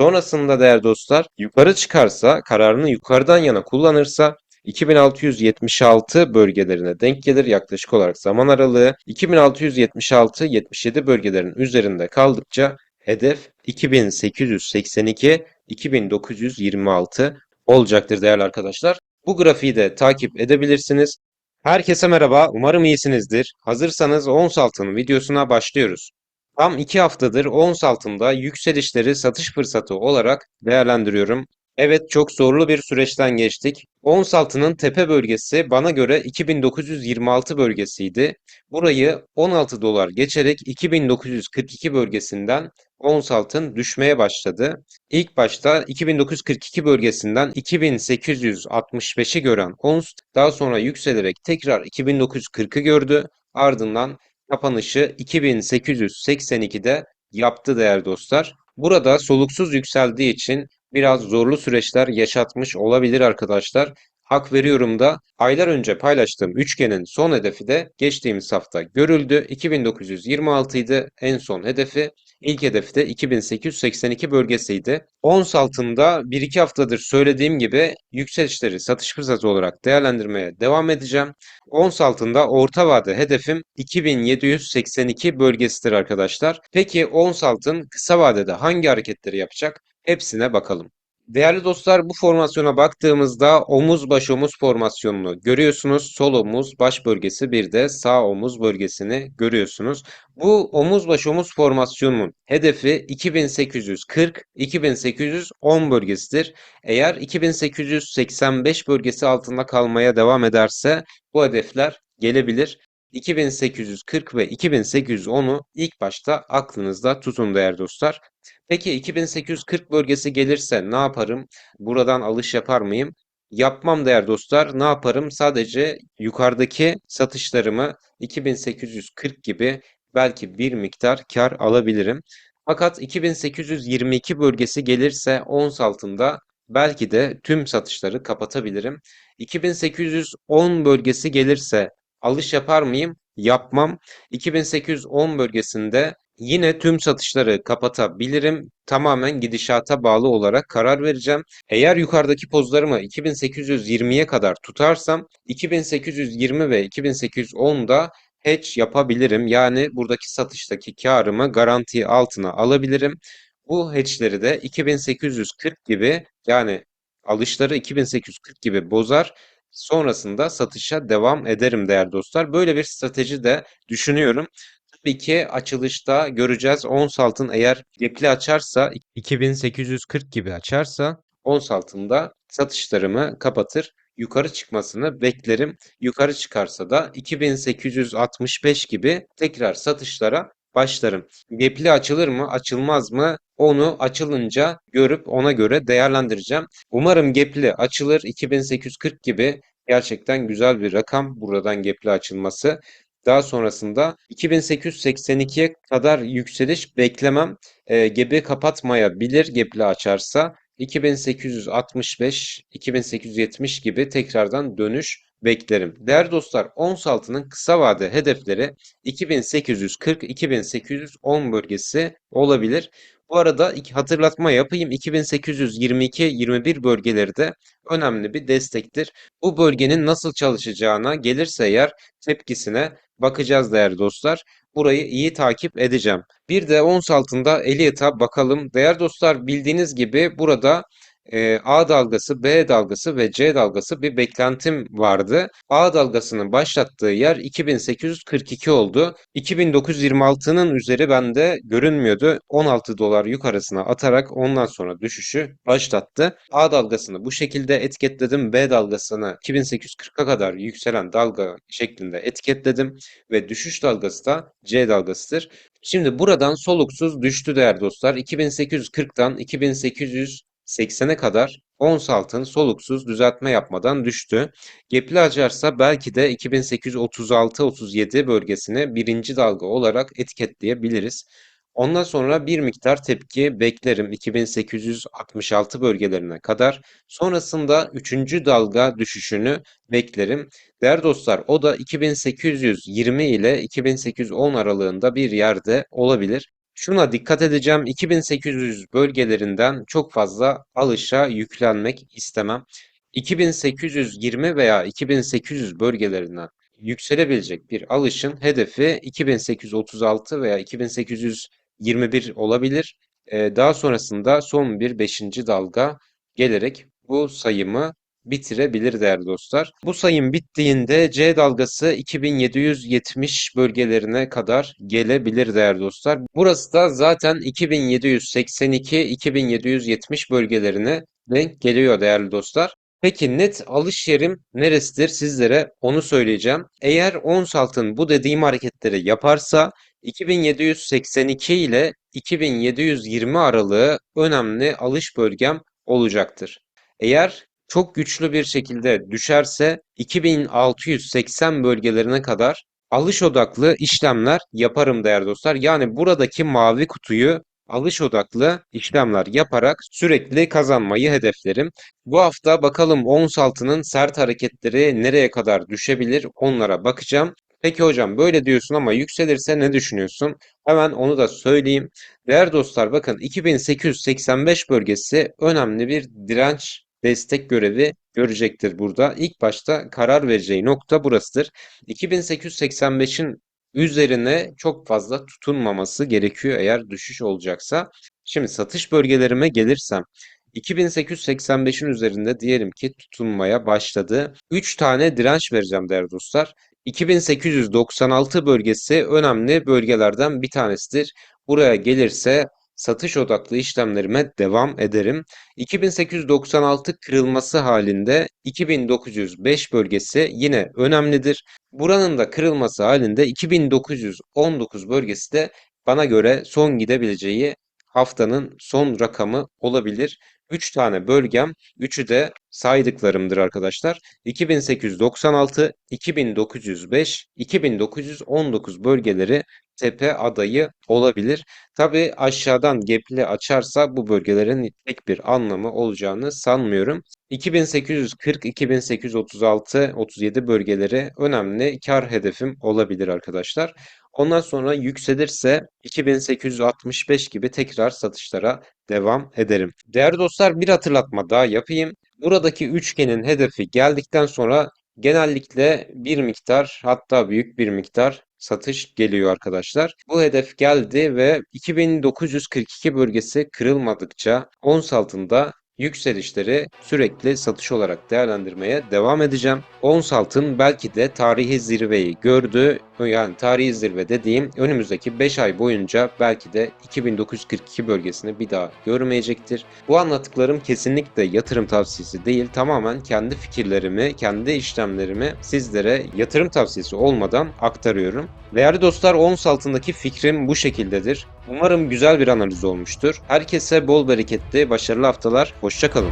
Sonrasında değerli dostlar yukarı çıkarsa kararını yukarıdan yana kullanırsa 2676 bölgelerine denk gelir yaklaşık olarak zaman aralığı 2676-77 bölgelerin üzerinde kaldıkça hedef 2882-2926 olacaktır değerli arkadaşlar. Bu grafiği de takip edebilirsiniz. Herkese merhaba, umarım iyisinizdir. Hazırsanız ons altın videosuna başlıyoruz. Tam 2 haftadır ons altında yükselişleri satış fırsatı olarak değerlendiriyorum. Evet çok zorlu bir süreçten geçtik. Ons altının tepe bölgesi bana göre 2926 bölgesiydi. Burayı 16 dolar geçerek 2942 bölgesinden ons altın düşmeye başladı. İlk başta 2942 bölgesinden 2865'i gören ons daha sonra yükselerek tekrar 2940'ı gördü. Ardından kapanışı 2882'de yaptı değerli dostlar. Burada soluksuz yükseldiği için biraz zorlu süreçler yaşatmış olabilir arkadaşlar. Hak veriyorum da aylar önce paylaştığım üçgenin son hedefi de geçtiğimiz hafta görüldü. 2926 idi en son hedefi. İlk hedefi de 2882 bölgesiydi. Ons altında 1-2 haftadır söylediğim gibi yükselişleri satış fırsatı olarak değerlendirmeye devam edeceğim. Ons altında orta vade hedefim 2782 bölgesidir arkadaşlar. Peki ons altın kısa vadede hangi hareketleri yapacak? Hepsine bakalım. Değerli dostlar bu formasyona baktığımızda omuz baş omuz formasyonunu görüyorsunuz. Sol omuz baş bölgesi bir de sağ omuz bölgesini görüyorsunuz. Bu omuz baş omuz formasyonunun hedefi 2840-2810 bölgesidir. Eğer 2885 bölgesi altında kalmaya devam ederse bu hedefler gelebilir. 2840 ve 2810'u ilk başta aklınızda tutun değerli dostlar. Peki 2840 bölgesi gelirse ne yaparım? Buradan alış yapar mıyım? Yapmam değerli dostlar. Ne yaparım? Sadece yukarıdaki satışlarımı 2840 gibi belki bir miktar kar alabilirim. Fakat 2822 bölgesi gelirse ons altında belki de tüm satışları kapatabilirim. 2810 bölgesi gelirse alış yapar mıyım? Yapmam. 2810 bölgesinde Yine tüm satışları kapatabilirim. Tamamen gidişata bağlı olarak karar vereceğim. Eğer yukarıdaki pozlarımı 2820'ye kadar tutarsam 2820 ve 2810'da hedge yapabilirim. Yani buradaki satıştaki karımı garanti altına alabilirim. Bu hedge'leri de 2840 gibi yani alışları 2840 gibi bozar. Sonrasında satışa devam ederim değerli dostlar. Böyle bir strateji de düşünüyorum. Tabii ki açılışta göreceğiz. Ons altın eğer gepli açarsa 2840 gibi açarsa ons altında satışlarımı kapatır. Yukarı çıkmasını beklerim. Yukarı çıkarsa da 2865 gibi tekrar satışlara başlarım. Gepli açılır mı, açılmaz mı? Onu açılınca görüp ona göre değerlendireceğim. Umarım gepli açılır. 2840 gibi gerçekten güzel bir rakam buradan gepli açılması. Daha sonrasında 2882'ye kadar yükseliş beklemem. E, gebe kapatmayabilir gepli açarsa. 2865, 2870 gibi tekrardan dönüş beklerim. Değerli dostlar, ons altının kısa vade hedefleri 2840-2810 bölgesi olabilir. Bu arada hatırlatma yapayım. 2822-21 bölgeleri de önemli bir destektir. Bu bölgenin nasıl çalışacağına gelirse eğer tepkisine bakacağız değerli dostlar. Burayı iyi takip edeceğim. Bir de ons altında Elliot'a bakalım. Değerli dostlar bildiğiniz gibi burada e, A dalgası, B dalgası ve C dalgası bir beklentim vardı. A dalgasının başlattığı yer 2842 oldu. 2926'nın üzeri bende görünmüyordu. 16 dolar yukarısına atarak ondan sonra düşüşü başlattı. A dalgasını bu şekilde etiketledim. B dalgasını 2840'a kadar yükselen dalga şeklinde etiketledim ve düşüş dalgası da C dalgasıdır. Şimdi buradan soluksuz düştü değerli dostlar. 2840'tan 2800 80'e kadar ons altın soluksuz düzeltme yapmadan düştü. Gepli açarsa belki de 2836-37 bölgesini birinci dalga olarak etiketleyebiliriz. Ondan sonra bir miktar tepki beklerim 2866 bölgelerine kadar. Sonrasında 3. dalga düşüşünü beklerim. Değerli dostlar o da 2820 ile 2810 aralığında bir yerde olabilir. Şuna dikkat edeceğim. 2800 bölgelerinden çok fazla alışa yüklenmek istemem. 2820 veya 2800 bölgelerinden yükselebilecek bir alışın hedefi 2836 veya 2821 olabilir. Ee, daha sonrasında son bir 5. dalga gelerek bu sayımı bitirebilir değerli dostlar. Bu sayım bittiğinde C dalgası 2770 bölgelerine kadar gelebilir değerli dostlar. Burası da zaten 2782-2770 bölgelerine denk geliyor değerli dostlar. Peki net alış yerim neresidir sizlere onu söyleyeceğim. Eğer ons altın bu dediğim hareketleri yaparsa 2782 ile 2720 aralığı önemli alış bölgem olacaktır. Eğer çok güçlü bir şekilde düşerse 2680 bölgelerine kadar alış odaklı işlemler yaparım değerli dostlar. Yani buradaki mavi kutuyu alış odaklı işlemler yaparak sürekli kazanmayı hedeflerim. Bu hafta bakalım ons altının sert hareketleri nereye kadar düşebilir onlara bakacağım. Peki hocam böyle diyorsun ama yükselirse ne düşünüyorsun? Hemen onu da söyleyeyim. Değerli dostlar bakın 2885 bölgesi önemli bir direnç destek görevi görecektir burada. İlk başta karar vereceği nokta burasıdır. 2885'in üzerine çok fazla tutunmaması gerekiyor eğer düşüş olacaksa. Şimdi satış bölgelerime gelirsem 2885'in üzerinde diyelim ki tutunmaya başladı. 3 tane direnç vereceğim değerli dostlar. 2896 bölgesi önemli bölgelerden bir tanesidir. Buraya gelirse satış odaklı işlemlerime devam ederim. 2896 kırılması halinde 2905 bölgesi yine önemlidir. Buranın da kırılması halinde 2919 bölgesi de bana göre son gidebileceği haftanın son rakamı olabilir. 3 tane bölgem, 3'ü de saydıklarımdır arkadaşlar. 2896, 2905, 2919 bölgeleri tepe adayı olabilir. Tabi aşağıdan gepli açarsa bu bölgelerin tek bir anlamı olacağını sanmıyorum. 2840, 2836, 37 bölgeleri önemli kar hedefim olabilir arkadaşlar. Ondan sonra yükselirse 2865 gibi tekrar satışlara devam ederim. Değerli dostlar bir hatırlatma daha yapayım. Buradaki üçgenin hedefi geldikten sonra genellikle bir miktar hatta büyük bir miktar satış geliyor arkadaşlar. Bu hedef geldi ve 2942 bölgesi kırılmadıkça ons altında yükselişleri sürekli satış olarak değerlendirmeye devam edeceğim. Ons altın belki de tarihi zirveyi gördü. Yani tarihi zirve dediğim önümüzdeki 5 ay boyunca belki de 2942 bölgesini bir daha görmeyecektir. Bu anlattıklarım kesinlikle yatırım tavsiyesi değil. Tamamen kendi fikirlerimi, kendi işlemlerimi sizlere yatırım tavsiyesi olmadan aktarıyorum. Değerli dostlar ons altındaki fikrim bu şekildedir. Umarım güzel bir analiz olmuştur. Herkese bol bereketli, başarılı haftalar. Hoşçakalın.